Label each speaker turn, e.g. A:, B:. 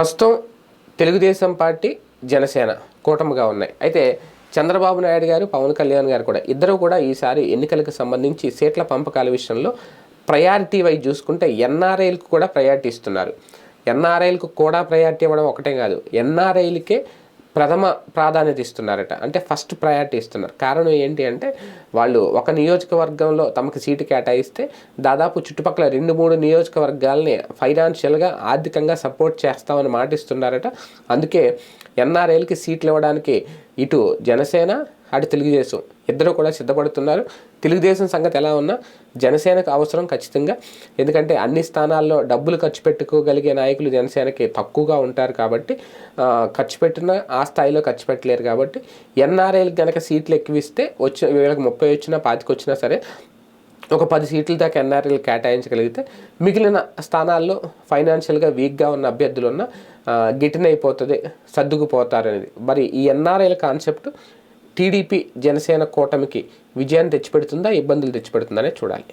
A: ప్రస్తుతం తెలుగుదేశం పార్టీ జనసేన కూటమిగా ఉన్నాయి. అయితే చంద్రబాబు నాయుడు గారు పవన్ కళ్యాణ్ గారు కూడా ఇద్దరు కూడా ఈసారి ఎన్నికలకు సంబంధించి సీట్ల పంపకాల విషయంలో ప్రయారిటీ వైజ్ చూసుకుంటే ఎన్ఆర్ఐలకు కూడా ప్రయారిటీ ఇస్తున్నారు. ఎన్ఆర్ఐలకు కూడా ప్రయారిటీ ఇవ్వడం ఒకటే కాదు. ఎన్ఆర్ఐలకే ప్రథమ ప్రాధాన్యత ఇస్తున్నారట. అంటే ఫస్ట్ ప్రయారిటీ ఇస్తున్నారు. కారణం ఏంటి అంటే వాళ్ళు ఒక నియోజకవర్గంలో తమకు సీటు కేటాయిస్తే దాదాపు చుట్టుపక్కల రెండు మూడు నియోజకవర్గాల్ని ఫైనాన్షియల్గా ఆర్థికంగా సపోర్ట్ చేస్తామని మాటిస్తున్నారట. అందుకే ఎన్ఆర్ఐలకి సీట్లు ఇవ్వడానికి ఇటు జనసేన అటు తెలుగుదేశం. ఇద్దరు కూడా సిద్ధపడుతున్నారు. తెలుగుదేశం సంగతి ఎలా ఉన్నా జనసేనకు అవసరం ఖచ్చితంగా. ఎందుకంటే అన్ని స్థానాల్లో డబ్బులు ఖర్చు పెట్టుకోగలిగే నాయకులు జనసేనకి తక్కువగా ఉంటారు కాబట్టి ఖర్చు పెట్టినా ఆ స్థాయిలో ఖర్చు పెట్టలేరు కాబట్టి ఎన్ఆర్ఐలకు కనుక సీట్లు ఎక్కువిస్తే వచ్చి వీళ్ళకి ముప్పై వచ్చినా పాతికి వచ్చినా సరే ఒక పది సీట్ల దాకా ఎన్ఆర్ఎల్ కేటాయించగలిగితే మిగిలిన స్థానాల్లో ఫైనాన్షియల్గా వీక్గా ఉన్న అభ్యర్థులు ఉన్న గిటిన్ అయిపోతుంది మరి ఈ ఎన్ఆర్ఐల కాన్సెప్ట్ టీడీపీ జనసేన కూటమికి విజయాన్ని తెచ్చిపెడుతుందా ఇబ్బందులు తెచ్చిపెడుతుందనే చూడాలి.